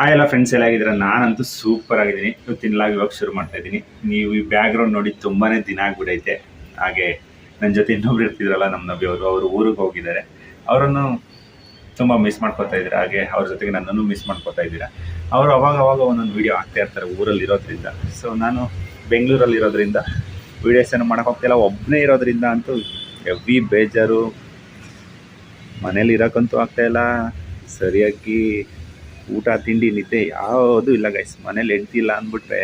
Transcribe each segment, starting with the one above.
ಆ ಎಲ್ಲ ಫ್ರೆಂಡ್ಸ್ ಎಲ್ಲ ನಾನಂತೂ ಸೂಪರ್ ಆಗಿದ್ದೀನಿ. ಇವತ್ತಿನ ಲಾಗ್ ಇವಾಗ ಶುರು ಮಾಡ್ತಾ ಇದ್ದೀನಿ. ನೀವು ಈ ಬ್ಯಾಕ್ಗ್ರೌಂಡ್ ನೋಡಿ ತುಂಬಾ ದಿನ ಆಗ್ಬಿಡೈತೆ. ಹಾಗೆ ನನ್ನ ಜೊತೆ ಇನ್ನೊಬ್ರು ಇರ್ತಿದ್ರಲ್ಲ ನಮ್ಮ ನಬಿ ಅವರು ಊರಿಗೆ ಹೋಗಿದ್ದಾರೆ. ಅವರನ್ನು ತುಂಬ ಮಿಸ್ ಮಾಡ್ಕೋತಾ ಇದ್ದೀರಾ? ಹಾಗೆ ಅವ್ರ ಜೊತೆಗೆ ನನ್ನನ್ನು ಮಿಸ್ ಮಾಡ್ಕೊತಾ ಇದ್ದೀರಾ? ಅವರು ಅವಾಗ ಅವಾಗ ಒಂದೊಂದು ವೀಡಿಯೋ ಆಗ್ತಾ ಇರ್ತಾರೆ ಊರಲ್ಲಿ ಇರೋದ್ರಿಂದ. ಸೊ ನಾನು ಬೆಂಗಳೂರಲ್ಲಿ ಇರೋದ್ರಿಂದ ವೀಡಿಯೋಸ್ ಏನು ಮಾಡೋಕೆ ಹೋಗ್ತಿಲ್ಲ ಒಬ್ಬನೇ ಇರೋದ್ರಿಂದ ಅಂತೂ ಎವ್ರಿ ಬೇಜಾರು. ಮನೇಲಿ ಇರೋಕ್ಕಂತೂ ಆಗ್ತಾಯಿಲ್ಲ ಸರಿಯಾಗಿ ಊಟ, ತಿಂಡಿ, ನಿದ್ದೆ ಯಾವುದೂ ಇಲ್ಲ ಗೈಸ್ ಮನೇಲಿ ಹೆಂಡ್ತಿ ಇಲ್ಲ ಅಂದ್ಬಿಟ್ರೆ,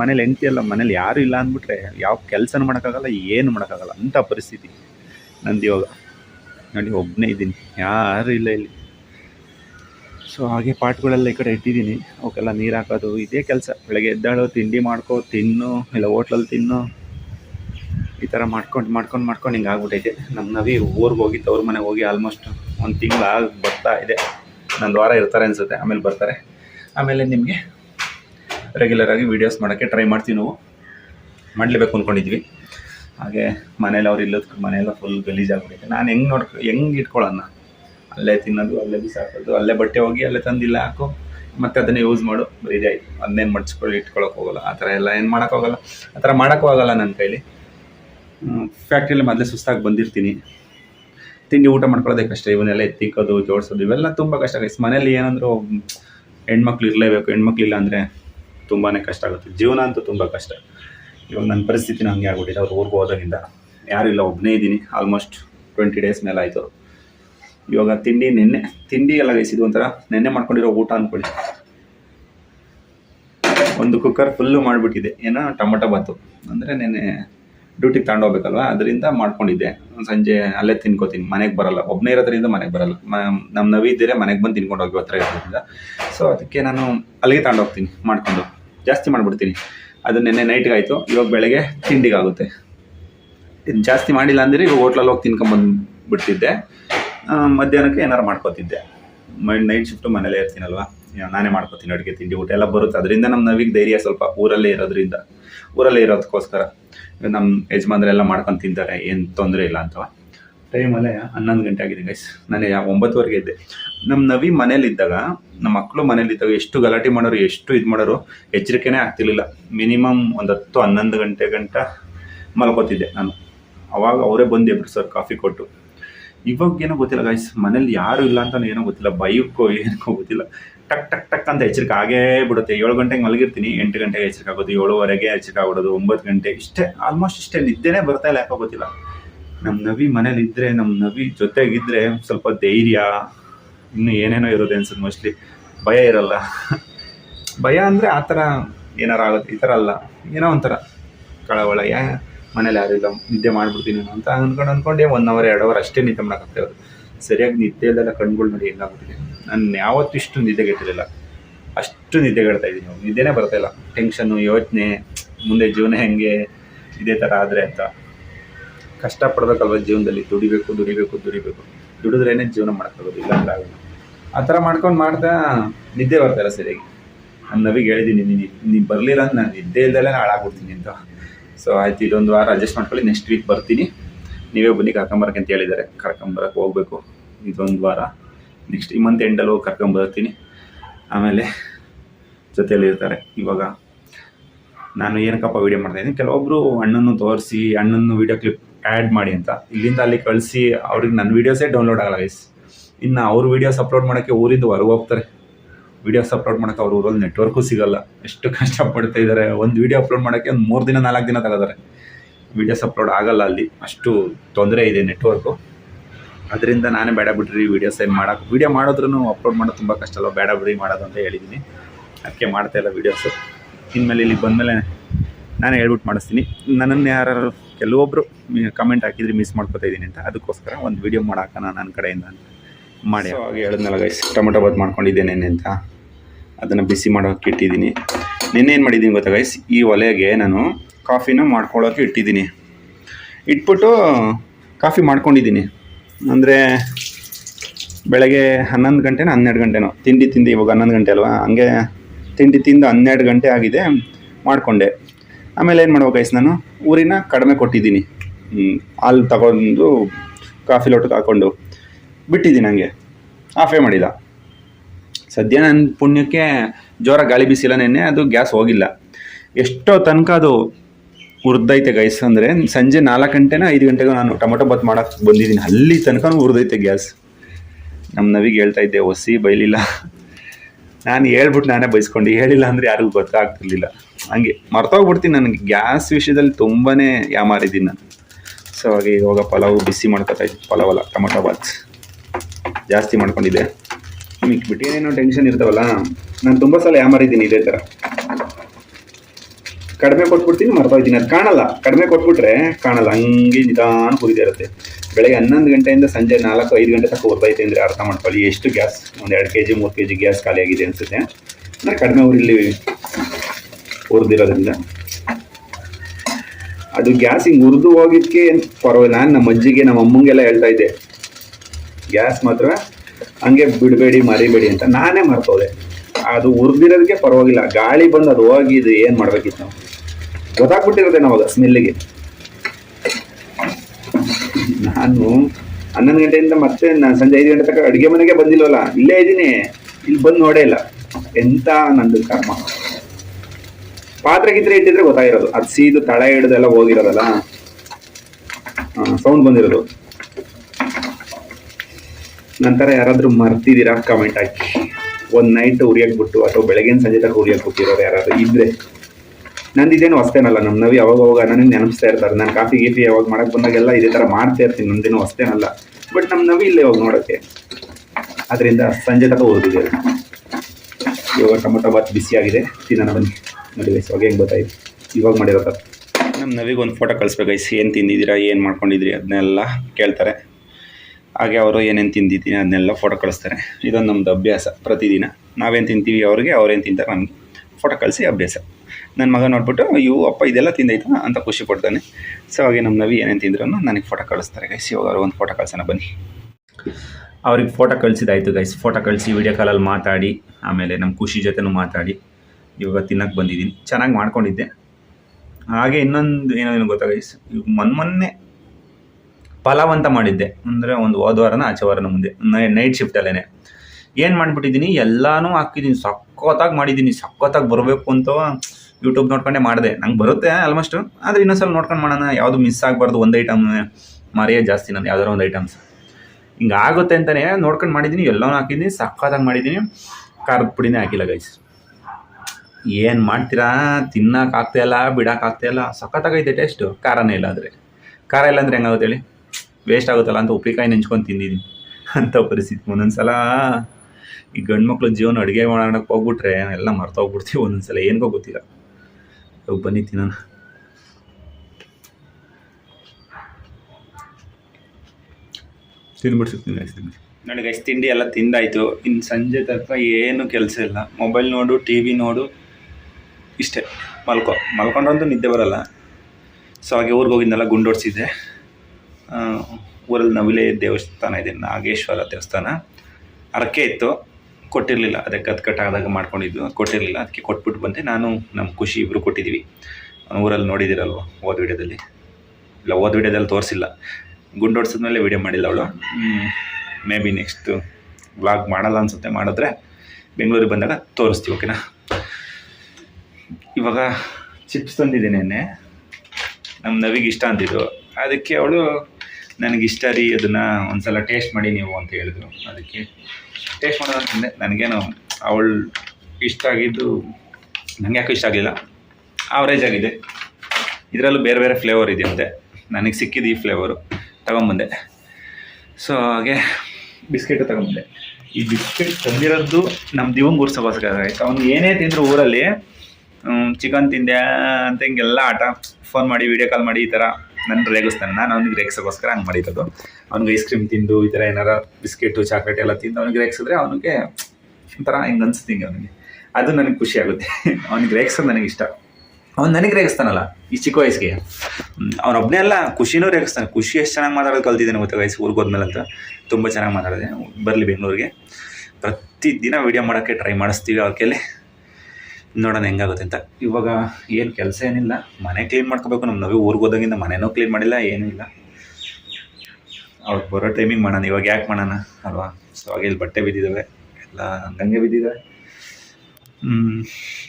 ಮನೇಲಿ ಹೆಂಡ್ತಿ ಅಲ್ಲ, ಮನೇಲಿ ಯಾರೂ ಇಲ್ಲ ಅಂದ್ಬಿಟ್ರೆ ಯಾವ ಕೆಲಸನೂ ಮಾಡೋಕ್ಕಾಗಲ್ಲ, ಏನು ಮಾಡೋಕ್ಕಾಗಲ್ಲ. ಅಂಥ ಪರಿಸ್ಥಿತಿ ನಂದು ಇವಾಗ. ನೋಡಿ ಒಬ್ಬನೇ ಇದ್ದೀನಿ. ಯಾರೂ ಇಲ್ಲ ಇಲ್ಲಿ. ಸೊ ಹಾಗೆ ಪಾಟ್ಗಳೆಲ್ಲ ಈ ಕಡೆ ಇಟ್ಟಿದ್ದೀನಿ. ಅವಕ್ಕೆಲ್ಲ ನೀರು ಹಾಕೋದು, ಇದೇ ಕೆಲಸ. ಬೆಳಗ್ಗೆ ಎದ್ದಾಳು, ತಿಂಡಿ ಮಾಡ್ಕೋ, ತಿನ್ನು, ಇಲ್ಲ ಹೋಟ್ಲಲ್ಲಿ ತಿನ್ನು. ಈ ಥರ ಮಾಡ್ಕೊಂಡು ಮಾಡ್ಕೊಂಡು ಮಾಡ್ಕೊಂಡು ಹಿಂಗೆ ಆಗ್ಬಿಟ್ಟೈತೆ ನಮ್ಮ ನವಿ ಊರಿಗೆ ಹೋಗಿ ತವ್ರ ಮನೆಗೆ ಹೋಗಿ ಆಲ್ಮೋಸ್ಟ್ ಒಂದು ತಿಂಗಳು ಆಗಿ ಬರ್ತಾ ಇದೆ. ನಂದು ವಾರ ಇರ್ತಾರೆ ಅನಿಸುತ್ತೆ. ಆಮೇಲೆ ಬರ್ತಾರೆ. ಆಮೇಲೆ ನಿಮಗೆ ರೆಗ್ಯುಲರಾಗಿ ವೀಡಿಯೋಸ್ ಮಾಡೋಕ್ಕೆ ಟ್ರೈ ಮಾಡ್ತೀವಿ ನಾವು. ಮಾಡಲೇಬೇಕು ಅಂದ್ಕೊಂಡಿದ್ವಿ ಹಾಗೆ ಮನೇಲಿ ಅವ್ರು ಇಲ್ಲದ ಮನೆಯೆಲ್ಲ ಫುಲ್ ಗಲೀಜಾಗ್ಬಿಟ್ಟಿದೆ ನಾನು ಹೆಂಗೆ ನೋಡ್ಕೊ ಹೆಂಗೆ ಇಟ್ಕೊಳ್ಳೋಣ ಅಲ್ಲೇ ತಿನ್ನೋದು, ಅಲ್ಲೇ ಬಿಸಾಕೋದು, ಅಲ್ಲೇ ಬಟ್ಟೆ ಹೋಗಿ ಅಲ್ಲೇ ತಂದಿಲ್ಲ ಹಾಕು. ಮತ್ತು ಅದನ್ನೇ ಯೂಸ್ ಮಾಡು. ಬರೀ ಆಯಿತು. ಅದನ್ನೇನು ಮಡ್ಚ್ಕೊಳ್ಳಿ ಇಟ್ಕೊಳಕ್ಕೆ ಹೋಗಲ್ಲ. ಆ ಥರ ಎಲ್ಲ ಏನು ಮಾಡೋಕ್ಕಾಗಲ್ಲ ಆ ಥರ ಮಾಡೋಕ್ಕೂ ಆಗಲ್ಲ ನನ್ನ ಕೈಲಿ. ಫ್ಯಾಕ್ಟ್ರಿಯಲ್ಲಿ ಮೊದಲೇ ಸುಸ್ತಾಗಿ ಬಂದಿರ್ತೀನಿ. ತಿಂಡಿ ಊಟ ಮಾಡ್ಕೊಳ್ಳೋದೇ ಕಷ್ಟ, ಇವನ್ನೆಲ್ಲ ಎತ್ತಿಕ್ಕೋದು, ಜೋಡಿಸೋದು, ಇವೆಲ್ಲ ತುಂಬ ಕಷ್ಟ. ಆಗುತ್ತೆ ಮನೇಲಿ ಏನಂದ್ರು ಹೆಣ್ಮಕ್ಳು ಇರಲೇಬೇಕು, ಹೆಣ್ಮಕ್ಳು ಇಲ್ಲ ಅಂದರೆ ತುಂಬಾ ಕಷ್ಟ ಆಗುತ್ತೆ. ಜೀವನ ಅಂತೂ ತುಂಬ ಕಷ್ಟ. ಇವಾಗ ನನ್ನ ಪರಿಸ್ಥಿತಿನ ಹಂಗೆ ಆಗ್ಬಿಟ್ಟಿದೆ. ಅವ್ರು ಊರಿಗೆ ಹೋದಾಗಿಂದ ಯಾರೂ ಇಲ್ಲ ಒಬ್ಬನೇ ಇದ್ದೀನಿ. ಆಲ್ಮೋಸ್ಟ್ ಟ್ವೆಂಟಿ ಡೇಸ್ ಮೇಲೆ ಆಯಿತು. ಇವಾಗ ತಿಂಡಿ ನಿನ್ನೆ ತಿಂಡಿ ಎಲ್ಲ ಗೈಸಿದ್ವು ಒಂಥರ ನೆನ್ನೆ ಮಾಡ್ಕೊಂಡಿರೋ ಊಟ ಅಂದ್ಕೊಳ್ಳಿ ಒಂದು ಕುಕ್ಕರ್ ಫುಲ್ಲು ಮಾಡಿಬಿಟ್ಟಿದೆ. ಏನೋ ಟೊಮೊಟೊ ಬಾತು. ಅಂದರೆ ನೆನ್ನೆ ಡ್ಯೂಟಿಗೆ ತಗೊಂಡೋಗ್ಬೇಕಲ್ವ? ಅದರಿಂದ ಮಾಡ್ಕೊಂಡಿದ್ದೆ. ಸಂಜೆ ಅಲ್ಲೇ ತಿನ್ಕೋತೀನಿ. ಮನೆಗೆ ಬರಲ್ಲ. ಒಬ್ಬನೇ ಇರೋದ್ರಿಂದ ಮನೆಗೆ ಬರಲ್ಲ. ನಮ್ಮ ನವಿ ಇದ್ದರೆ, ಮನೆಗೆ ಬಂದು ತಿನ್ಕೊಂಡು ಹೋಗಿ ಹತ್ರ ಇರೋದ್ರಿಂದ. ಸೊ ಅದಕ್ಕೆ ನಾನು ಅಲ್ಲಿಗೆ ತಗೊಂಡೋಗ್ತೀನಿ, ಮಾಡ್ಕೊಂಡು. ಜಾಸ್ತಿ ಮಾಡಿಬಿಡ್ತೀನಿ. ಅದು ನಿನ್ನೆ ನೈಟ್ಗೆ ಆಯಿತು. ಇವಾಗ ಬೆಳಗ್ಗೆ ತಿಂಡಿಗಾಗುತ್ತೆ. ಇದು ಜಾಸ್ತಿ ಮಾಡಿಲ್ಲ ಅಂದರೆ, ಇವಾಗ ಹೋಟ್ಲಲ್ಲಿ ಹೋಗಿ ತಿನ್ಕೊಂಬಂದು ಬಿಡ್ತಿದ್ದೆ. ಮಧ್ಯಾಹ್ನಕ್ಕೆ ಏನಾರು ಮಾಡ್ಕೋತಿದ್ದೆ. ಮೈಂಡ್ ನೈಟ್ ಶಿಫ್ಟು ಮನೇಲೇ ಇರ್ತೀನಲ್ವಾ? ನಾನೇ ಮಾಡ್ಕೋತೀನಿ ಅಡುಗೆ, ತಿಂಡಿ, ಊಟ ಎಲ್ಲ ಬರುತ್ತೆ. ಅದರಿಂದ ನಮ್ಮ ನವಿಗೆ ಧೈರ್ಯ ಸ್ವಲ್ಪ ಊರಲ್ಲೇ ಇರೋದ್ರಿಂದ, ಊರಲ್ಲೇ ಇರೋದಕ್ಕೋಸ್ಕರ ನಮ್ಮ ಯಜಮಾನ್ರೆಲ್ಲ ಮಾಡ್ಕೊಂಡು ತಿಂತಾರೆ, ಏನು ತೊಂದರೆ ಇಲ್ಲ ಅಂತ ಟೈಮಲ್ಲೇ ಹನ್ನೊಂದು ಗಂಟೆ ಆಗಿದೆ ಗೈಸ್ ನಾನು ಒಂಬತ್ತುವರೆಗೆ ಇದ್ದೆ ನಮ್ಮ ನವಿ ಮನೇಲಿದ್ದಾಗ ನಮ್ಮ ಮಕ್ಕಳು ಮನೇಲಿದ್ದಾಗ ಎಷ್ಟು ಗಲಾಟೆ ಮಾಡೋರು, ಎಷ್ಟು ಇದು ಮಾಡೋರು ಎಚ್ಚರಿಕೆನೇ ಆಗ್ತಿರ್ಲಿಲ್ಲ. ಮಿನಿಮಮ್ ಒಂದು ಹತ್ತು, ಹನ್ನೊಂದು ಗಂಟೆ ಗಂಟ ಮಲ್ಕೋತಿದ್ದೆ ನಾನು. ಅವಾಗ ಅವರೇ ಬಂದು ಸರ್ ಕಾಫಿ ಕೊಟ್ಟು ಇವಾಗ ಏನೋ ಗೊತ್ತಿಲ್ಲ ಗಾಯ್ಸ್ ಮನೇಲಿ ಯಾರು ಇಲ್ಲ ಅಂತ ಏನೋ ಗೊತ್ತಿಲ್ಲ. ಬೈಕೋ ಏನಕ್ಕೋ ಗೊತ್ತಿಲ್ಲ. ಟಕ್ ಟಕ್ ಟಕ್ ಅಂತ ಎಚ್ಚರಿಕೆ ಆಗೇ ಬಿಡುತ್ತೆ. ಏಳು ಗಂಟೆಗೆ ಮಲಗಿರ್ತೀನಿ, ಎಂಟು ಗಂಟೆಗೆ ಎಚ್ಚರಿಕೆ ಆಗೋದು, ಏಳುವರೆಗೆ ಎಚ್ಚರಿಕೆ ಆಗೋದು, ಒಂಬತ್ತು ಗಂಟೆ ಇಷ್ಟೇ ಆಲ್ಮೋಸ್ಟ್ ಇಷ್ಟೇ. ನಿದ್ದೆನೇ ಬರ್ತಾ ಇಲ್ಲ, ಯಾಕೋ ಗೊತ್ತಿಲ್ಲ. ನಮ್ಮ ನವಿ ಮನೇಲಿ ಇದ್ರೆ ನಮ್ಮ ನವಿ ಜೊತೆಗಿದ್ರೆ ಸ್ವಲ್ಪ ಧೈರ್ಯ, ಇನ್ನು ಏನೇನೋ ಇರೋದು ಅನ್ಸುತ್ತೆ ಮೋಸ್ಟ್ಲಿ ಭಯ ಇರಲ್ಲ. ಭಯ ಅಂದರೆ ಆ ಥರ ಏನಾರ ಆಗುತ್ತೆ, ಈ ಥರ ಅಲ್ಲ. ಏನೋ ಒಂಥರ ಕಳವಳ. ಯಾ ಮನೇಲಿ ಯಾರಿಲ್ಲ ನಿದ್ದೆ ಮಾಡ್ಬಿಡ್ತೀನಿ ಅಂತ ಅನ್ಕೊಂಡು ಅನ್ಕೊಂಡೆ ಒನ್ ಅವರ್, ಎರಡು ಅವರ್ ಅಷ್ಟೇ ನಿದ್ದೆ ಮಾಡೋಕ್ಕಾಗ್ತಿರೋದು ಸರಿಯಾಗಿ ನಿದ್ದೆ ಇಲ್ಲೆಲ್ಲ ಕಣ್ಗಳು ನೋಡಿ ಹೆಂಗಾಗ್ಬಿಟ್ಟಿದೆ. ನಾನು ಯಾವತ್ತೂ ಇಷ್ಟು ನಿದ್ದೆಗೆಟ್ಟಿರಲಿಲ್ಲ ಅಷ್ಟು ನಿದ್ದೆಗೆಡ್ತಾ ಇದ್ದೀನಿ ನಾವು ನಿದ್ದೆನೇ ಬರ್ತಾ ಇಲ್ಲ. ಟೆನ್ಷನ್ನು ಯೋಚನೆ, ಮುಂದೆ ಜೀವನ ಹೆಂಗೆ, ಇದೇ ಥರ ಆದರೆ ಅಂತ. ಕಷ್ಟಪಡ್ಬೇಕಲ್ವ ಜೀವನದಲ್ಲಿ? ದುಡಿಬೇಕು ದುಡಿಬೇಕು ದುಡಿಬೇಕು. ದುಡಿದ್ರೇನೆ ಜೀವನ ಮಾಡೋಕ್ಕಾಗೋದು ಇಲ್ಲ ಅಂದ್ರೆ ಆಗಲ್ಲ. ಆ ಥರ ಮಾಡ್ಕೊಂಡು ಮಾಡ್ತಾ ನಿದ್ದೆ ಬರ್ತಾ ಇಲ್ಲ ಸರಿಯಾಗಿ. ನಾನು ನವಿಗೆ ಹೇಳಿದ್ದೀನಿ ನೀನು ನೀನು ಬರಲಿಲ್ಲ ಅಂತ ನಾನು ನಿದ್ದೆ ಇಲ್ದಲ್ಲೇ ಹಾಳಾಗ್ಬಿಡ್ತೀನಿ ಅಂತ. ಸೊ ಆಯ್ತು, ಇದೊಂದು ವಾರ ಅಡ್ಜಸ್ಟ್ ಮಾಡ್ಕೊಳ್ಳಿ. ನೆಕ್ಸ್ಟ್ ವೀಕ್ ಬರ್ತೀನಿ. ನೀವೇ ಬನ್ನಿ ಕರ್ಕೊಂಬರಕ್ಕೆ ಅಂತ ಹೇಳಿದ್ದಾರೆ. ಕರ್ಕೊಂಬರಕ್ಕೆ ಹೋಗ್ಬೇಕು. ಇದೊಂದು ವಾರ. ನೆಕ್ಸ್ಟ್ ಈ ಮಂತ್ ಎಂಡಲ್ಲಿ ಹೋಗಿ ಕರ್ಕೊಂಬರ್ತೀನಿ. ಆಮೇಲೆ ಜೊತೆಯಲ್ಲಿ ಇರ್ತಾರೆ. ಇವಾಗ ನಾನು ಏನಕ್ಕಪ್ಪ ವೀಡಿಯೋ ಮಾಡ್ತಾ ಇದ್ದೀನಿ. ಕೆಲವೊಬ್ಬರು ಅಣ್ಣನ್ನು ತೋರಿಸಿ, ಅಣ್ಣನ್ನು ವೀಡಿಯೋ ಕ್ಲಿಪ್ ಆ್ಯಡ್ ಮಾಡಿ ಅಂತ. ಇಲ್ಲಿಂದ ಅಲ್ಲಿ ಕಳಿಸಿ, ಅವ್ರಿಗೆ ನನ್ನ ವೀಡಿಯೋಸೇ ಡೌನ್ಲೋಡ್ ಆಗಲ್ಲ ಗೈಸ್ ಇನ್ನು ಅವ್ರ ವೀಡಿಯೋಸ್ ಅಪ್ಲೋಡ್ ಮಾಡೋಕ್ಕೆ ಊರಿಂದ ಹೊರಗೆ ಹೋಗ್ತಾರೆ. ವೀಡಿಯೋಸ್ ಅಪ್ಲೋಡ್ ಮಾಡೋಕೆ ಅವ್ರ ಊರಲ್ಲಿ ನೆಟ್ವರ್ಕು ಸಿಗಲ್ಲ. ಎಷ್ಟು ಕಷ್ಟಪಡ್ತಾ ಇದ್ದಾರೆ ಒಂದು ವಿಡಿಯೋ ಅಪ್ಲೋಡ್ ಮಾಡೋಕ್ಕೆ ಒಂದು ಮೂರು ದಿನ, ನಾಲ್ಕು ದಿನ ತಗೋತಾರೆ ವಿಡಿಯೋಸ್ ಅಪ್ಲೋಡ್ ಆಗಲ್ಲ ಅಲ್ಲಿ. ಅಷ್ಟು ತೊಂದರೆ ಇದೆ ನೆಟ್ವರ್ಕು ಅದರಿಂದ ನಾನೇ ಬೇಡ ಬಿಡ್ರಿ ವೀಡಿಯೋಸ್ ಏನು ಮಾಡೋಕೆ ವಿಡಿಯೋ ಮಾಡಿದ್ರೂ ಅಪ್ಲೋಡ್ ಮಾಡೋದು ತುಂಬ ಕಷ್ಟ ಅಲ್ವ? ಬೇಡ ಬಿಡಿ ಮಾಡೋದು ಅಂತ ಹೇಳಿದ್ದೀನಿ ಅದಕ್ಕೆ ಮಾಡ್ತಾ ಇಲ್ಲ ವೀಡಿಯೋಸು ಇನ್ಮೇಲೆ ಇಲ್ಲಿ ಬಂದಮೇಲೆ ನಾನೇ ಹೇಳ್ಬಿಟ್ಟು ಮಾಡಿಸ್ತೀನಿ. ನನ್ನನ್ನು ಯಾರು ಕೆಲವೊಬ್ಬರು ಕಮೆಂಟ್ ಹಾಕಿದ್ರೆ ಮಿಸ್ ಮಾಡ್ಕೊತಾ ಇದ್ದೀನಿ ಅಂತ. ಅದಕ್ಕೋಸ್ಕರ ಒಂದು ವೀಡಿಯೋ ನಾನು ನನ್ನ ಕಡೆಯಿಂದ ಮಾಡಿ. ಅವಾಗ ಹೇಳಿದ್ನಲ್ಲ ಗೈಸ್ ಟೊಮೊಟೊ ಬಾತ್ ಮಾಡ್ಕೊಂಡಿದ್ದೇನೆ ಅಂತ. ಅದನ್ನು ಬಿಸಿ ಮಾಡೋಕೆ ಇಟ್ಟಿದ್ದೀನಿ. ನಿನ್ನೆ ಏನು ಮಾಡಿದ್ದೀನಿ ಗೊತ್ತಾ ಗೈಸ್ ಈ ಒಲೆಗೆ ನಾನು ಕಾಫಿನ ಮಾಡ್ಕೊಳ್ಳೋಕೆ ಇಟ್ಟಿದ್ದೀನಿ. ಇಟ್ಬಿಟ್ಟು ಕಾಫಿ ಮಾಡ್ಕೊಂಡಿದ್ದೀನಿ. ಅಂದರೆ ಬೆಳಗ್ಗೆ ಹನ್ನೊಂದು ಗಂಟೆನ ಹನ್ನೆರಡು ಗಂಟೆನೋ. ತಿಂಡಿ ತಿಂದು ಇವಾಗ ಹನ್ನೊಂದು ಗಂಟೆ ಅಲ್ವಾ? ಹಂಗೆ ತಿಂಡಿ ತಿಂದು ಹನ್ನೆರಡು ಗಂಟೆ ಆಗಿದೆ ಮಾಡಿಕೊಂಡೆ. ಆಮೇಲೆ ಏನು ಮಾಡ್ಬೇಕು ಗೈಸ್ ನಾನು? ಊರಿನ ಕಡಿಮೆ ಕೊಟ್ಟಿದ್ದೀನಿ. ಹಾಲು ತಗೊಂಡು ಕಾಫಿ ಲೋಟಕ್ಕೆ ಹಾಕ್ಕೊಂಡು ಬಿಟ್ಟಿದ್ದೀನಿ ಹಂಗೆ. ಆಫೇ ಮಾಡಿಲ್ಲ. ಸದ್ಯ ನನ್ನ ಪುಣ್ಯಕ್ಕೆ ಜೋರ ಗಾಳಿ ಬಿಸಿಲ್ಲ ನೆನ್ನೆ, ಅದು ಗ್ಯಾಸ್ ಹೋಗಿಲ್ಲ. ಎಷ್ಟೋ ತನಕ ಅದು ಹುರಿದೈತೆ ಗೈಸ್ ಅಂದರೆ ಸಂಜೆ ನಾಲ್ಕು ಗಂಟೆನ ಐದು ಗಂಟೆಗೂ ನಾನು ಟೊಮೊಟೊ ಬಾತ್ ಮಾಡೋಕ್ಕೆ ಬಂದಿದ್ದೀನಿ. ಅಲ್ಲಿ ತನಕ ಉರ್ದೈತೆ ಗ್ಯಾಸ್. ನಮ್ಮ ನವಿಗೆ ಹೇಳ್ತಾ ಇದ್ದೆ, ಒಸಿ ಬೈಲಿಲ್ಲ. ನಾನು ಹೇಳ್ಬಿಟ್ಟು ನಾನೇ ಬೈಸ್ಕೊಂಡು. ಹೇಳಿಲ್ಲ ಅಂದರೆ ಯಾರಿಗೂ ಗೊತ್ತಾಗ್ತಿರ್ಲಿಲ್ಲ. ಹಂಗೆ ಮರ್ತೋಗ್ಬಿಡ್ತೀನಿ ನನಗೆ. ಗ್ಯಾಸ್ ವಿಷಯದಲ್ಲಿ ತುಂಬಾ ಯಾಮಾರಿದ್ದೀನಿ ನಾನು. ಸೊ ಹಾಗೆ ಇವಾಗ ಪಲಾವು ಬಿಸಿ ಮಾಡ್ಕೊತಾ ಇದ್ದೀನಿ ಪಲಾವಲ್ಲ ಟೊಮೊಟೊ ಬಾತ್. ಜಾಸ್ತಿ ಮಾಡ್ಕೊಂಡಿದ್ದೆ. ಮಿಕ್ಬಿಟ್ಟು ಏನೇನೋ ಟೆನ್ಷನ್ ಇರ್ತಾವಲ್ಲ, ನಾನು ತುಂಬ ಸಲ ಯಾಮಾರಿದ್ದೀನಿ ಇದೇ ಥರ ಕಡಿಮೆ ಕೊಟ್ಬಿಡ್ತೀನಿ ಮರ್ತೋಗ್ತೀನಿ ಅದು ಕಾಣಲ್ಲ. ಕಡಿಮೆ ಕೊಟ್ಬಿಟ್ರೆ ಕಾಣಲ್ಲ. ಹಂಗೆ ನಿಧಾನ ಕುರಿತಾ ಇರುತ್ತೆ. ಬೆಳಗ್ಗೆ ಹನ್ನೊಂದು ಗಂಟೆಯಿಂದ ಸಂಜೆ ನಾಲ್ಕು, ಐದು ಗಂಟೆ ತನಕ ಹುರ್ದೈತೆ ಅಂದರೆ ಅರ್ಥ ಮಾಡ್ಕೊಳ್ಳಿ. ಎಷ್ಟು ಗ್ಯಾಸ್? ಒಂದು ಎರಡು ಕೆ ಜಿ ಮೂರು ಕೆ ಜಿ ಗ್ಯಾಸ್ ಖಾಲಿಯಾಗಿದೆ ಅನಿಸುತ್ತೆ. ಅಂದರೆ ಕಡಿಮೆ ಊರಿಲ್ಲಿ ಹುರಿದಿರೋದ್ರಿಂದ ಅದು ಗ್ಯಾಸ್ ಹಿಂಗೆ ಹುರಿದು ಹೋಗಿದ್ದಕ್ಕೆ ಏನು ಪರವಾಗಿಲ್ಲ. ನಾನು ನಮ್ಮ ಅಜ್ಜಿಗೆ ನಮ್ಮ ಅಮ್ಮಂಗೆಲ್ಲ ಹೇಳ್ತಾ ಇದ್ದೆ. ಗ್ಯಾಸ್ ಮಾತ್ರ ಹಂಗೆ ಬಿಡಬೇಡಿ, ಮರಿಬೇಡಿ ಅಂತ ನಾನೇ ಮರ್ತೋದೆ ಅದು ಹುರಿದಿರೋದಕ್ಕೆ ಪರವಾಗಿಲ್ಲ. ಗಾಳಿ ಬಂದು ಅದು ಹೋಗಿದ್ದು ಏನು ಮಾಡ್ಬೇಕಿತ್ತು ನಾವು? ಗೊತ್ತಾಗ್ಬಿಟ್ಟಿರೋದೆ ನಾವಾಗ ಸ್ಮೆಲ್ಲಿಗೆ ನಾನು ಹನ್ನೊಂದು ಗಂಟೆಯಿಂದ ಮತ್ತೆ ನಾನು ಸಂಜೆ ಐದು ಗಂಟೆ ತನಕ ಅಡುಗೆ ಮನೆಗೆ ಬಂದಿಲ್ವಲ್ಲ, ಇಲ್ಲೇ ಇದ್ದೀನಿ. ಇಲ್ಲಿ ಬಂದು ನೋಡೇ ಇಲ್ಲ. ಎಂತ ನಂದು ಕರ್ಮ? ಪಾತ್ರೆ ಗಿತ್ರೆ ಇಟ್ಟಿದ್ರೆ ಗೊತ್ತಾಗಿರೋದು. ಅದು ಸೀದು ತಳ ಹಿಡ್ದೆಲ್ಲ ಹೋಗಿರೋದಲ್ಲ. ಸೌಂಡ್ ಬಂದಿರೋದು. ನಂತರ ಯಾರಾದರೂ ಮರ್ತಿದ್ದೀರಾ? ಕಮೆಂಟ್ ಹಾಕಿ. ಒಂದು ನೈಟ್ ಉರಿಯಕ್ ಬಿಟ್ಟು ಅಥವಾ ಬೆಳಗಿನ ಸಂಜೆ ತನಕ ಉರಿಯಕ್ ಬಿಟ್ಟಿರೋರು ಯಾರಾದ್ರೂ ಇದ್ರೆ. ನಂದು ಇದೇನು ಹೊಸ್ತೇನಲ್ಲ ನಮ್ಮ ನವಿ ಅವಾಗ ಅವಾಗ ನನಗೆ ನೆನಪಿಸ್ತಾ ಇರ್ತಾರೆ. ನಾನು ಕಾಫಿ, ಗೀಫಿ ಯಾವಾಗ ಮಾಡೋಕ್ಕೆ ಬಂದಾಗೆಲ್ಲ ಇದೇ ಥರ ಮಾಡ್ತಾ ಇರ್ತೀನಿ. ನಂದೇನು ಹೊಸ್ತೇನಲ್ಲ. ಬಟ್ ನಮ್ಮ ನವಿ ಇಲ್ಲೇ ಹೋಗಿ ನೋಡೋಕ್ಕೆ. ಅದರಿಂದ ಸಂಜೆ ತನಕ ಓದಿದೆ ಇವಾಗ ಟೊಮೊಟೊ ಬಾತ್ ಬಿಸಿಯಾಗಿದೆ ತಿನ್ನ ಬನ್ನಿ. ನೋಡಿ ಗೈಸ್ ಹೇಗೆ ಹೆಂಗೆ ಗೊತ್ತಾಯ್ತು? ಇವಾಗ ಮಾಡಿರೋ ನಮ್ಮ ನವಿಗೆ ಒಂದು ಫೋಟೋ ಕಳಿಸ್ಬೇಕು ಗೈಸ್ ಏನು ತಿಂದಿದ್ದೀರಾ, ಏನು ಮಾಡ್ಕೊಂಡಿದ್ದೀರಿ, ಅದನ್ನೆಲ್ಲ ಕೇಳ್ತಾರೆ. ಹಾಗೆ ಅವರು ಏನೇನು ತಿಂದಿದ್ದೀನಿ ಅದನ್ನೆಲ್ಲ ಫೋಟೋ ಕಳಿಸ್ತಾರೆ. ಇದೊಂದು ನಮ್ಮದು ಅಭ್ಯಾಸ ಪ್ರತಿದಿನ. ನಾವೇನು ತಿಂತೀವಿ ಅವ್ರಿಗೆ, ಅವ್ರೇನು ತಿಂತಾರೆ ನಮಗೆ ಫೋಟೋ ಕಳಿಸಿ ಅಭ್ಯಾಸ. ನನ್ನ ಮಗ ನೋಡ್ಬಿಟ್ಟು ಇವು ಅಪ್ಪ, ಇದೆಲ್ಲ ತಿಂದೈತಾ? ಅಂತ ಖುಷಿ ಪಡ್ತಾನೆ. ಸೊ ಹಾಗೆ ನಮ್ಮ ನವಿ ಏನೇನು ತಿಂದ್ರು ನನಗೆ ಫೋಟೋ ಕಳಿಸ್ತಾರೆ. ಗೈಸ್ ಇವಾಗ ಅವ್ರಿಗೆ ಒಂದು ಫೋಟೋ ಕಳ್ಸೋಣ, ಬನ್ನಿ. ಅವ್ರಿಗೆ ಫೋಟೋ ಕಳಿಸಿದಾಯ್ತು ಗೈಸ್ ಫೋಟೋ ಕಳಿಸಿ ವಿಡಿಯೋ ಕಾಲಲ್ಲಿ ಮಾತಾಡಿ, ಆಮೇಲೆ ನಮ್ಮ ಖುಷಿ ಜೊತೆನೂ ಮಾತಾಡಿ. ಇವಾಗ ತಿನ್ನಕ್ಕೆ ಬಂದಿದ್ದೀನಿ. ಚೆನ್ನಾಗಿ ಮಾಡ್ಕೊಂಡಿದ್ದೆ. ಹಾಗೆ ಇನ್ನೊಂದು ಏನೋ ಏನು ಗೊತ್ತಾ ಗೈಸ್ ಮೊನ್ನೆ ಮೊನ್ನೆ ಪಲಾವ್ ಅಂತ ಮಾಡಿದ್ದೆ. ಅಂದರೆ ಒಂದು ಹೋದ ವಾರನ ಆಚೆ ವಾರನ ಮುಂದೆ ನೈಟ್ ಶಿಫ್ಟಲ್ಲೇ ಏನು ಮಾಡಿಬಿಟ್ಟಿದ್ದೀನಿ? ಎಲ್ಲನೂ ಹಾಕಿದ್ದೀನಿ. ಸಖತ್ತಾಗಿ ಮಾಡಿದ್ದೀನಿ. ಸಖತ್ತಾಗಿ ಬರಬೇಕು ಅಂತ ಯೂಟ್ಯೂಬ್ ನೋಡ್ಕೊಂಡೆ ಮಾಡಿದೆ. ನಂಗೆ ಬರುತ್ತೆ ಆಲ್ಮೋಸ್ಟು ಆದರೆ ಇನ್ನೊಂದ್ಸಲ ನೋಡ್ಕೊಂಡು ಮಾಡೋಣ. ಯಾವುದು ಮಿಸ್ ಆಗಬಾರ್ದು, ಒಂದು ಐಟಮ್ ಮರೆಯೇ ಜಾಸ್ತಿ ನಾನು ಯಾವ್ದಾರು ಒಂದು ಐಟಮ್ಸ್ ಹಿಂಗೆ ಆಗುತ್ತೆ ಅಂತಲೇ ನೋಡ್ಕೊಂಡು ಮಾಡಿದ್ದೀನಿ. ಎಲ್ಲನೂ ಹಾಕಿದ್ದೀನಿ. ಸಖತ್ತಾಗಿ ಮಾಡಿದ್ದೀನಿ. ಖಾರದ ಪುಡಿನೇ ಹಾಕಿಲ್ಲ ಗೈಸ್ ಏನು ಮಾಡ್ತೀರಾ? ತಿನ್ನಕ್ಕಾಗ್ತಾ ಇಲ್ಲ ಬಿಡಕ್ಕೆ ಇಲ್ಲ. ಸಖತ್ತಾಗೈತೆ ಟೇಸ್ಟು ಖಾರನೇ ಇಲ್ಲ ಆದರೆ. ಖಾರ ಇಲ್ಲ ಅಂದರೆ ಹೆಂಗಾಗುತ್ತೆ ಹೇಳಿ? ವೇಸ್ಟ್ ಆಗುತ್ತಲ್ಲ ಅಂತ ಉಪ್ಪಿಕಾಯಿ ನೆಂಚ್ಕೊಂಡು ತಿಂದಿದ್ದೀನಿ. ಅಂಥ ಪರಿಸ್ಥಿತಿ. ಒಂದೊಂದು ಸಲ ಈ ಗಂಡು ಮಕ್ಕಳು ಜೀವನ ಅಡುಗೆ ಮಾಡೋಕ್ಕೆ ಹೋಗ್ಬಿಟ್ರೆ ಎಲ್ಲ ಮರ್ತೋಗ್ಬಿಡ್ತೀವಿ ಒಂದೊಂದು ಸಲ ಏನಕ್ಕೋ ಗೊತ್ತಿಲ್ಲ. ಇವಾಗ ಬನ್ನಿ ತಿನ್ನೋಣ. ತಿಂದ್ಬಿಟ್ಟು ನನಗೆ ಗೈಸ್ ತಿಂಡಿ ಎಲ್ಲ ತಿಂದಾಯಿತು. ಇನ್ನು ಸಂಜೆ ತನಕ ಏನು ಕೆಲಸ ಇಲ್ಲ. ಮೊಬೈಲ್ ನೋಡು ಟಿ ವಿ ನೋಡು, ಇಷ್ಟೇ. ಮಲ್ಕೊ. ಮಲ್ಕೊಂಡ್ರಂತೂ ನಿದ್ದೆ ಬರಲ್ಲ. ಸೊ ಹಾಗೆ ಊರಿಗೆ ಹೋಗಿದ್ನೆಲ್ಲ, ಗುಂಡೋಡ್ಸಿದ್ದೆ. ಊರಲ್ಲಿ ನವಿಲೆ ದೇವಸ್ಥಾನ ಇದೆ, ನಾಗೇಶ್ವರ ದೇವಸ್ಥಾನ. ಅರಕೆ ಇತ್ತು, ಕೊಟ್ಟಿರಲಿಲ್ಲ. ಅದಕ್ಕೆ ಕತ್ ಕಟ್ಟಾದಾಗ ಮಾಡ್ಕೊಂಡಿದ್ದು, ಕೊಟ್ಟಿರಲಿಲ್ಲ. ಅದಕ್ಕೆ ಕೊಟ್ಬಿಟ್ಟು ಬಂದೆ. ನಾನು ನಮ್ಮ ಖುಷಿ ಇಬ್ಬರು ಕೊಟ್ಟಿದ್ದೀವಿ ಊರಲ್ಲಿ ನೋಡಿದ್ದೀರಲ್ವ ಓದ್ ವಿಡಿಯೋದಲ್ಲಿ? ಇಲ್ಲ, ಓದ್ ವಿಡಿಯೋದಲ್ಲಿ ತೋರಿಸಿಲ್ಲ. ಗುಂಡೋಡ್ಸಿದ್ಮೇಲೆ ವಿಡಿಯೋ ಮಾಡಿಲ್ಲ ಅವಳು. ಮೇ ಬಿ ನೆಕ್ಸ್ಟ್ ವ್ಲಾಗ್ ಮಾಡಲ್ಲ ಅನಿಸುತ್ತೆ. ಮಾಡಿದ್ರೆ ಬೆಂಗಳೂರಿಗೆ ಬಂದಾಗ ತೋರಿಸ್ತೀವಿ, ಓಕೆನಾ? ಇವಾಗ ಚಿಪ್ಸ್ ತಂದಿದ್ದೀನಿ ನಮ್ಮ ನವಿಗೆ ಇಷ್ಟ ಅಂತಿದ್ದು. ಅದಕ್ಕೆ ಅವಳು ನನಗೆ ಇಷ್ಟ ರೀ, ಅದನ್ನು ಒಂದ್ಸಲ ಟೇಸ್ಟ್ ಮಾಡಿ ನೀವು ಅಂತ ಹೇಳಿದ್ರು. ಅದಕ್ಕೆ ಟೇಸ್ಟ್ ಮಾಡೋದಂತಂದೆ ನನಗೇನು ಅವಳು ಇಷ್ಟ ಆಗಿದ್ದು ನನಗೆ ಯಾಕೂ ಇಷ್ಟ ಆಗಲಿಲ್ಲ ಆವ್ರೇಜ್ ಆಗಿದೆ. ಇದರಲ್ಲೂ ಬೇರೆ ಬೇರೆ ಫ್ಲೇವರ್ ಇದೆಯಂತೆ ನನಗೆ ಸಿಕ್ಕಿದ್ದು ಈ ಫ್ಲೇವರು ತಗೊಂಬಂದೆ. ಸೊ ಹಾಗೆ ಬಿಸ್ಕೆಟು ತಗೊಂಬಂದೆ. ಈ ಬಿಸ್ಕೆಟ್ ತಂದಿರೋದು ನಮ್ಮ ದಿವಂಗ್ ಗುರ್ಸೋಗೋಸ್ಕರ ಆಯ್ತು. ಅವ್ನು ಏನೇ ತಿಂದರು ಊರಲ್ಲಿ ಚಿಕನ್ ತಿಂದೆ ಅಂತ ಹಿಂಗೆಲ್ಲ ಆಟ ಫೋನ್ ಮಾಡಿ ವಿಡಿಯೋ ಕಾಲ್ ಮಾಡಿ ಈ ಥರ ನನ್ನ ರೇಗಿಸ್ತಾನೆ. ನಾನು ಅವ್ನಿಗೆ ರೇಗಿಸೋಕ್ಕೋಸ್ಕರ ಹಂಗೆ ಮಾಡಿರೋದು. ಅವ್ನಿಗೆ ಐಸ್ ಕ್ರೀಮ್ ತಿಂದು ಈ ಥರ ಏನಾರ ಬಿಸ್ಕೆಟು ಚಾಕ್ಲೇಟ್ ಎಲ್ಲ ತಿಂದು ಅವ್ನಿಗೆ ರೇಗಿಸಿದ್ರೆ ಅವನಿಗೆ ಒಂಥರ ಹಿಂಗೆ ಅನಿಸ್ತಿಂಗೆ ಅವನಿಗೆ. ಅದು ನನಗೆ ಖುಷಿ ಆಗುತ್ತೆ. ಅವ್ನಿಗೆ ರೇಗಿಸೋದು ನನಗೆ ಇಷ್ಟ. ಅವ್ನು ನನಗೆ ರೇಗಿಸ್ತಾನಲ್ಲ, ಈ ಚಿಕ್ಕ ವಯಸ್ಸಿಗೆ. ಅವನೊಬ್ಬನೇ ಅಲ್ಲ, ಖುಷಿನೂ ರೇಗಿಸ್ತಾನೆ. ಖುಷಿ ಎಷ್ಟು ಚೆನ್ನಾಗಿ ಮಾತಾಡೋದು ಕಲ್ತಿದ್ದೇನೆ ಗೊತ್ತಾ ವಯಸ್ಸು ಊರಿಗೆ ಹೋದ್ಮೇಲೆ ಅಂತ ತುಂಬ ಚೆನ್ನಾಗಿ ಮಾತಾಡಿದೆ. ಬರಲಿ ಬೆಂಗಳೂರಿಗೆ. ಪ್ರತಿದಿನ ವೀಡಿಯೋ ಮಾಡೋಕ್ಕೆ ಟ್ರೈ ಮಾಡಿಸ್ತೀವಿ ಅವ್ರ ಕೈಲಿ. ನೋಡೋಣ ಹೆಂಗಾಗುತ್ತೆ ಅಂತ. ಇವಾಗ ಏನು ಕೆಲಸ ಏನಿಲ್ಲ, ಮನೆ ಕ್ಲೀನ್ ಮಾಡ್ಕೋಬೇಕು. ನಮ್ಮ ನವಿ ಊರಿಗೆ ಹೋದಾಗಿಂದ ಮನೆನೂ ಕ್ಲೀನ್ ಮಾಡಿಲ್ಲ, ಏನೂ ಇಲ್ಲ. ಅವ್ರು ಬರೋ ಟೈಮಿಗೆ ಮಾಡೋಣ, ಇವಾಗ ಯಾಕೆ ಮಾಡೋಣ ಅಲ್ವಾ? ಸೊ ಹಾಗೆ ಇಲ್ಲಿ ಬಟ್ಟೆ ಬಿದ್ದಿದ್ದಾವೆ ಎಲ್ಲ ಹಂಗಂಗೆ ಬಿದ್ದಿದ್ದಾವೆ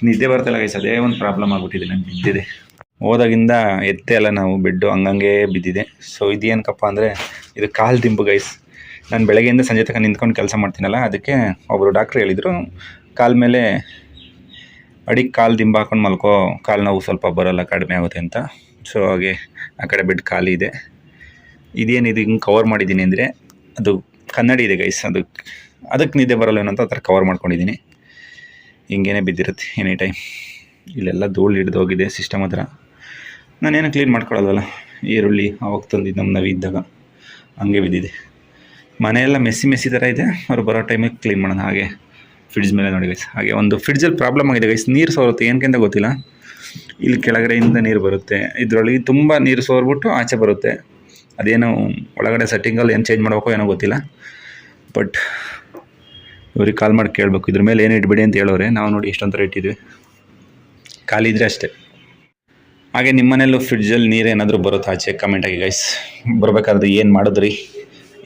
ನಿದ್ದೆ ಬರ್ತಲ್ಲ ಗೈಸ್ ಅದೇ ಒಂದು ಪ್ರಾಬ್ಲಮ್ ಆಗಿಬಿಟ್ಟಿದೆ ನಂಗೆ ಬಿದ್ದಿದೆ ಹೋದಾಗಿಂದ ಎತ್ತೆ ಅಲ್ಲ ನಾವು ಬೆಡ್ಡು ಹಂಗಂಗೆ ಬಿದ್ದಿದೆ. ಸೊ ಇದೇನಕ್ಕಪ್ಪ ಅಂದರೆ, ಇದು ಕಾಲು ದಿಂಬು ಗೈಸ್ ನಾನು ಬೆಳಗ್ಗೆಯಿಂದ ಸಂಜೆ ತನಕ ನಿಂತ್ಕೊಂಡು ಕೆಲಸ ಮಾಡ್ತೀನಲ್ಲ, ಅದಕ್ಕೆ ಒಬ್ಬರು ಡಾಕ್ಟ್ರ್ ಹೇಳಿದರು, ಕಾಲ ಮೇಲೆ ಅಡಿಗೆ ಕಾಲು ದಿಂಬ ಹಾಕೊಂಡು ಮಲ್ಕೋ. ಕಾಲು ನೋವು ಸ್ವಲ್ಪ ಬರೋಲ್ಲ, ಕಡಿಮೆ ಆಗುತ್ತೆ ಅಂತ. ಸೊ ಹಾಗೆ ಆ ಕಡೆ ಬೆಡ್ ಖಾಲಿ ಇದೆ. ಇದೇನು ಇದು ಹಿಂಗೆ ಕವರ್ ಮಾಡಿದ್ದೀನಿ ಅಂದರೆ ಅದು ಕನ್ನಡಿ ಇದೆ ಗೈಸ್ ಅದು ಅದಕ್ಕೆ ನಿದ್ದೆ ಬರಲ್ಲ ಏನೋ ಅಂತ ಆ ಥರ ಕವರ್ ಮಾಡ್ಕೊಂಡಿದ್ದೀನಿ. ಹಿಂಗೇನೆ ಬಿದ್ದಿರುತ್ತೆ ಎನಿ ಟೈಮ್ ಇಲ್ಲೆಲ್ಲ ಧೂಳು ಹಿಡ್ದು ಹೋಗಿದೆ ಸಿಸ್ಟಮ್ ಹತ್ರ. ನಾನೇನು ಕ್ಲೀನ್ ಮಾಡ್ಕೊಳ್ಳೋದಲ್ಲ ಈರುಳ್ಳಿ ಅವಾಗ ತಂದಿದ್ದು ನಮ್ಮ ನವಿ ಇದ್ದಾಗ. ಹಂಗೆ ಬಿದ್ದಿದೆ. ಮನೆಯೆಲ್ಲ ಮೆಸ್ಸಿ ಮೆಸ್ಸಿ ಥರ ಇದೆ. ಅವ್ರು ಬರೋ ಟೈಮಿಗೆ ಕ್ಲೀನ್ ಮಾಡೋಣ. ಹಾಗೆ ಫ್ರಿಡ್ಜ್ ಮೇಲೆ ನೋಡಿ ಗೈಸ್ ಹಾಗೆ ಒಂದು ಫ್ರಿಡ್ಜಲ್ಲಿ ಪ್ರಾಬ್ಲಮ್ ಆಗಿದೆ ಗೈಸ್ ನೀರು ಸೋರುತ್ತೆ ಏನಕ್ಕಿಂತ ಗೊತ್ತಿಲ್ಲ. ಇಲ್ಲಿ ಕೆಳಗಡೆಯಿಂದ ನೀರು ಬರುತ್ತೆ. ಇದರೊಳಗೆ ತುಂಬ ನೀರು ಸೋರ್ಬಿಟ್ಟು ಆಚೆ ಬರುತ್ತೆ. ಅದೇನು ಒಳಗಡೆ ಸೆಟ್ಟಿಂಗಲ್ಲಿ ಏನು ಚೇಂಜ್ ಮಾಡಬೇಕು ಏನೋ ಗೊತ್ತಿಲ್ಲ. ಬಟ್ ಇವ್ರಿಗೆ ಕಾಲ್ ಮಾಡಿ ಕೇಳಬೇಕು. ಇದ್ರ ಮೇಲೆ ಏನು ಇಟ್ಬಿಡಿ ಅಂತ ಹೇಳೋರೆ. ನಾವು ನೋಡಿ ಎಷ್ಟೊಂಥರ ಇಟ್ಟಿದ್ವಿ. ಖಾಲಿ ಇದ್ರೆ ಅಷ್ಟೇ. ಹಾಗೆ ನಿಮ್ಮ ಮನೇಲೂ ಫ್ರಿಡ್ಜಲ್ಲಿ ನೀರು ಏನಾದರೂ ಬರುತ್ತಾ? ಆಚೆ ಕಮೆಂಟಾಗಿ ಗೈಸ್ ಬರಬೇಕಾದ್ರೆ ಏನು ಮಾಡಿದ್ರಿ?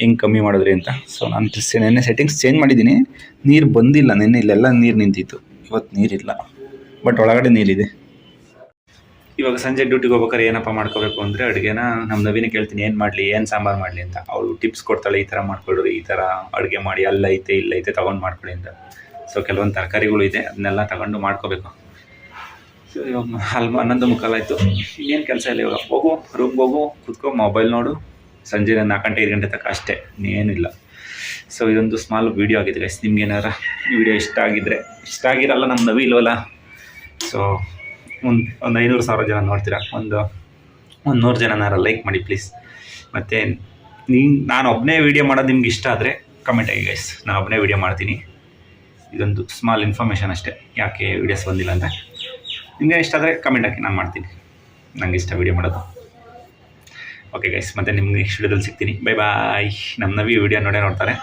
ಹೆಂಗೆ ಕಮ್ಮಿ ಮಾಡಿದ್ರಿ ಅಂತ? ಸೊ ನಾನು ನಿನ್ನೆ ಸೆಟ್ಟಿಂಗ್ಸ್ ಚೇಂಜ್ ಮಾಡಿದ್ದೀನಿ. ನೀರು ಬಂದಿಲ್ಲ, ನೆನ್ನೆ ಇಲ್ಲೆಲ್ಲ ನೀರು ನಿಂತಿತ್ತು. ಇವತ್ತು ನೀರಿಲ್ಲ ಬಟ್ ಒಳಗಡೆ ನೀರಿದೆ. ಇವಾಗ ಸಂಜೆ ಡ್ಯೂಟಿಗೆ ಹೋಗ್ಬೇಕಾದ್ರೆ ಏನಪ್ಪ ಮಾಡ್ಕೋಬೇಕು ಅಂದರೆ ಅಡುಗೆನ ನಮ್ಮ ನವೀನ ಕೇಳ್ತೀನಿ, ಏನು ಮಾಡಲಿ, ಏನು ಸಾಂಬಾರು ಮಾಡಲಿ ಅಂತ. ಅವಳು ಟಿಪ್ಸ್ ಕೊಡ್ತಾಳೆ, ಈ ಥರ ಮಾಡ್ಕೊಳ್ರಿ ಈ ಥರ ಅಡುಗೆ ಮಾಡಿ ಅಲ್ಲೈತೆ ಇಲ್ಲೈತೆ ತೊಗೊಂಡು ಮಾಡ್ಕೊಳ್ಳಿ ಅಂತ. ಸೊ ಕೆಲವೊಂದು ತರಕಾರಿಗಳು ಇದೆ, ಅದನ್ನೆಲ್ಲ ತಗೊಂಡು ಮಾಡ್ಕೋಬೇಕು. ಸೊ ಇವಾಗ ಅಲ್ಲಿ ಹನ್ನೊಂದು ಮುಖಾಲಾಯಿತು ಇನ್ನೇನು ಕೆಲಸ ಇಲ್ಲ ಇವಾಗ. ಹೋಗು ರೂಮ್ಗೆ ಹೋಗು, ಕುತ್ಕೊ ಮೊಬೈಲ್ ನೋಡು. ಸಂಜೆ ನಾಲ್ಕು ಗಂಟೆ ಐದು ಗಂಟೆ ತನಕ ಅಷ್ಟೇ ಇನ್ನೇನಿಲ್ಲ ಸೊ ಇದೊಂದು ಸ್ಮಾಲ್ ವೀಡಿಯೋ ಆಗಿದೆ ಗೈಸ್ ನಿಮ್ಗೆ ಈ ವಿಡಿಯೋ ಇಷ್ಟ ಆಗಿದ್ರೆ, ಇಷ್ಟ ಆಗಿರಲ್ಲ ನಮ್ಮ ನವಿ ಇಲ್ವಲ್ಲ? ಸೊ ಒಂದು ಒಂದು ಐನೂರು ಸಾವಿರ ಜನ ನೋಡ್ತೀರಾ? ಒಂದು ಒಂದು ನೂರು ಜನನಾರ ಲೈಕ್ ಮಾಡಿ ಪ್ಲೀಸ್ ಮತ್ತು, ನೀನು, ನಾನು ಒಬ್ಬನೇ ವೀಡಿಯೋ ಮಾಡೋದು ನಿಮ್ಗೆ ಇಷ್ಟ ಆದರೆ ಕಮೆಂಟ್ ಆಗಿ ಗೈಸ್ ನಾನು ಒಬ್ಬನೇ ವೀಡಿಯೋ ಮಾಡ್ತೀನಿ. ಇದೊಂದು ಸ್ಮಾಲ್ ಇನ್ಫಾರ್ಮೇಷನ್ ಅಷ್ಟೇ. ಯಾಕೆ ವೀಡಿಯೋಸ್ ಬಂದಿಲ್ಲ ಅಂತ. ನಿಮಗೆ ಇಷ್ಟ ಆದರೆ ಕಮೆಂಟ್ ಹಾಕಿ, ನಾನು ಮಾಡ್ತೀನಿ. ನನಗೆ ಇಷ್ಟ ವೀಡಿಯೋ ಮಾಡೋದು. ಓಕೆ ಗೈಸ್ ಮತ್ತೆ ನಿಮ್ಗೆ ನೆಕ್ಸ್ಟ್ ವಿಡಿಯೋದಲ್ಲಿ ಸಿಗ್ತೀನಿ. ಬೈ ಬಾಯ್ ನಮ್ಮ ನವಿ ವೀಡಿಯೋ ನೋಡೇ ನೋಡ್ತಾರೆ.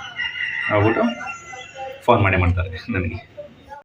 ನೋಡ್ಬಿಟ್ಟು ಫೋನ್ ಮಾಡೇ ಮಾಡ್ತಾರೆ, ನನಗೆ.